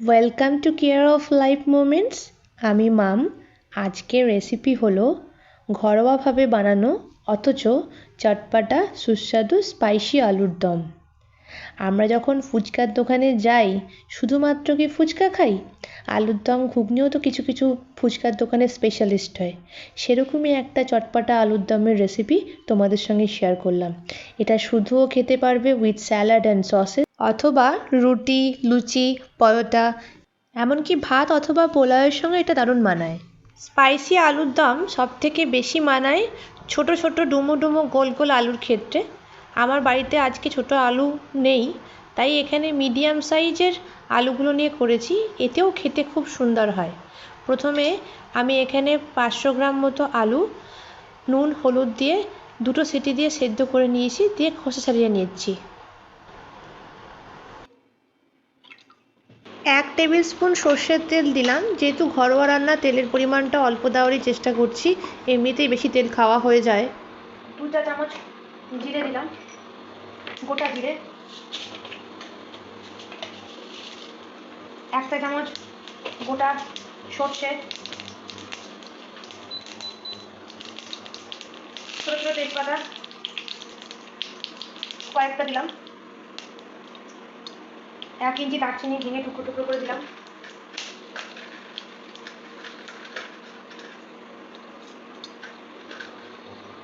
Welcome to care of life moments আমি মাম। আজকের recipe হলো ঘরোয়াভাবে বানানো, অথচ চটপাটা, সুস্বাদু স্পাইসি আলুর দম। আমরা যখন ফুচকার দোকানে যাই, শুধুমাত্র কি ফুচকা খাই? আলুর দম ঘুগনিও তো কিছু কিছু ফুচকার দোকানে স্পেশালিস্ট হয়। সেরকমই একটা চটপাটা আলুর দমের রেসিপি তোমাদের সঙ্গে শেয়ার করলাম। এটা শুধুও খেতে পারবে উইথ স্যালাড অ্যান্ড সসেস অথবা রুটি, লুচি, পরোটা, এমনকি ভাত অথবা পোলাওয়ের সঙ্গে এটা দারুণ মানায়। স্পাইসি আলুর দম সব থেকে বেশি মানায় ছোট ছোট ডুমো ডুমো গোল গোল আলুর ক্ষেত্রে। আমার বাড়িতে আজকে ছোট আলু নেই, তাই এখানে মিডিয়াম সাইজের আলুগুলো নিয়ে করেছি, এতেও খেতে খুব সুন্দর হয়। প্রথমে আমি এখানে পাঁচশো গ্রাম মতো আলু, নুন, হলুদ দিয়ে দুটো সিটি দিয়ে সেদ্ধ করে নিয়েছি, দিয়ে খোসা ছাড়িয়ে নিচ্ছি এক টেবিল স্পুন সর্ষের তেল দিলাম। যেহেতু ঘরোয়া রান্না, তেলের পরিমাণটা অল্প দেওয়ারই চেষ্টা করছি। এমনিতেই বেশি তেল খাওয়া হয়ে যায়। দু চা চামচ জিরে দিলাম। গোটা জিরে। এক চা চামচ গোটা সর্ষে। ছোটো ছোটো তেজপাতা। কয়েকটা দিলাম। এক ইঞ্চি দারচিনি ভেঙে টুকরো টুকরো করে দিলাম।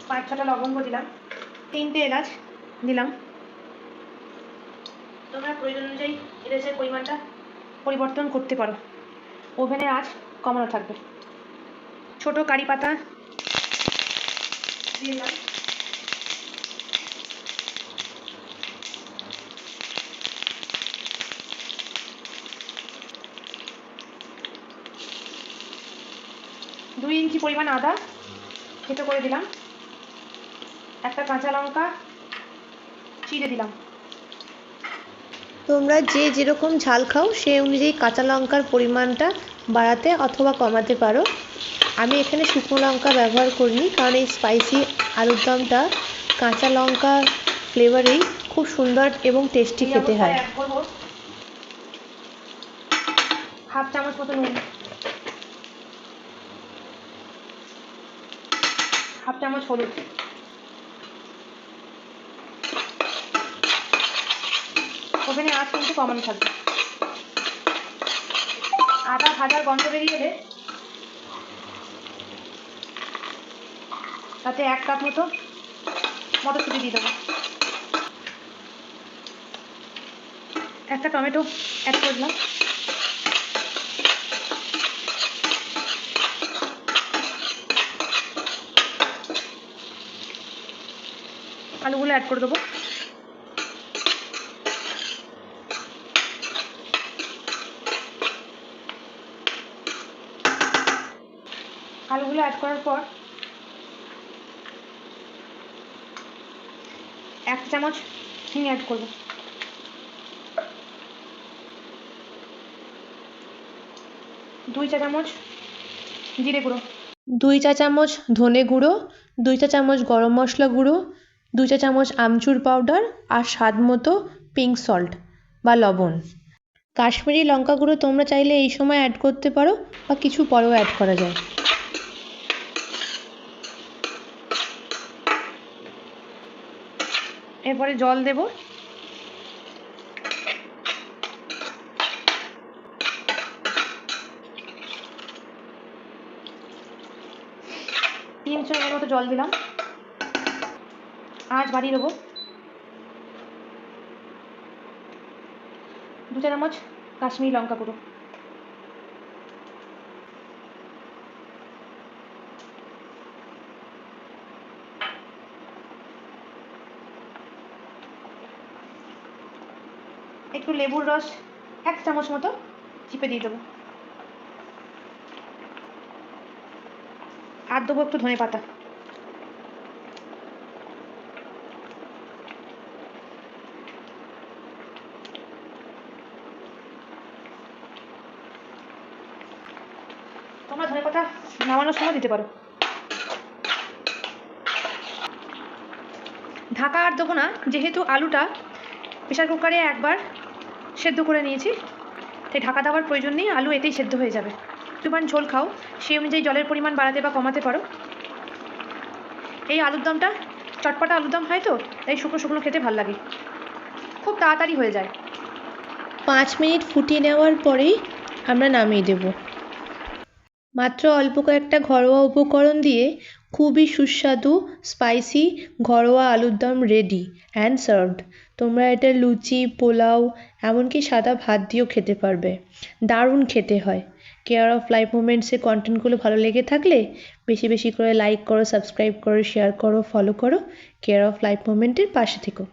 পাঁচ ছটা লবঙ্গ দিলাম। তিনটে এলাচ দিলাম। তোমরা প্রয়োজন অনুযায়ী এলাচের পরিমাণটা পরিবর্তন করতে পারো। ওভেনের আঁচ কমানো থাকবে। ছোট কারি পাতা দিলাম। দুই ইঞ্চি পরিমাণ আদা থেতো করে দিলাম। একটা কাঁচা লঙ্কা চিড়ে দিলাম। তোমরা যে যেরকম ঝাল খাও সেই অনুযায়ী কাঁচা লঙ্কার পরিমাণটা বাড়াতে অথবা কমাতে পারো। আমি এখানে শুকনো লঙ্কা ব্যবহার করিনি কারণ এই স্পাইসি আলুর দমটা কাঁচা লঙ্কা ফ্লেভারেই খুব সুন্দর এবং টেস্টি খেতে হয়। হাফ চামচ মতো নুন। হাফ চামচ হলুদ ওভেনে আঁচ কিন্তু কমানো থাকবে। আদা ভাজার গন্ধ বেরিয়ে এলে তাতে এক কাপ মতো মটরশুঁটি দিয়ে দেবো। একটা টমেটো অ্যাড করে আলুগুলো অ্যাড করে দেবো। আলুগুলো অ্যাড করার পর এক চামচ হিং অ্যাড করব। দুই চা চামচ জিরে গুঁড়ো। দুই চা চামচ ধনে গুঁড়ো, দুই চা চামচ গরম মশলা গুঁড়ো দু চা চামচ আমচুর পাউডার আর স্বাদ মতো পিঙ্ক সল্ট বা লবণ। কাশ্মীরি লঙ্কা গুঁড়ো তোমরা চাইলে এই সময় অ্যাড করতে পারো বা কিছু পরেও অ্যাড করা যায়। এরপরে জল দেব। তিনশো এর মতো জল দিলাম। আঁচ বাড়িয়ে দেবো দু চামচ কাশ্মীরি লঙ্কা গুঁড়ো। একটু লেবুর রস এক চামচ মতো চিপে দিয়ে দেবো। আর দেবো একটু ধনে পাতা তোমরা ধনে পাতা নামানোর সময় দিতে পারো। ঢাকা আর দেবো না, যেহেতু আলুটা প্রেশার কুকারে একবার সেদ্ধ করে নিয়েছি, তাই ঢাকা দেওয়ার প্রয়োজন নেই, আলু এতেই সেদ্ধ হয়ে যাবে। পরিমাণ ঝোল খাও, সেই অনুযায়ী জলের পরিমাণ বাড়াতে বা কমাতে পারো। এই আলুর দমটা, চটপটা আলুর দম হয় তো, তাই শুকনো শুকনো খেতে ভালো লাগে। খুব তাড়াতাড়ি হয়ে যায়। পাঁচ মিনিট ফুটিয়ে নেওয়ার পরেই আমরা নামিয়ে দেব। মাত্র অল্প কয়েকটা ঘরোয়া উপকরণ দিয়ে খুবই সুস্বাদু স্পাইসি ঘরোয়া আলুর দম রেডি অ্যান্ড সার্ভড তোমরা এটা লুচি, পোলাও, এমনকি সাদা ভাত দিয়েও খেতে পারবে। দারুণ খেতে হয়। কেয়ার অফ লাইফ মুমেন্টসের কন্টেন্টগুলো ভালো লেগে থাকলে বেশি বেশি করে লাইক করো সাবস্ক্রাইব করো শেয়ার করো ফলো করো। কেয়ার অফ লাইফ মুমেন্টের পাশে থেকো।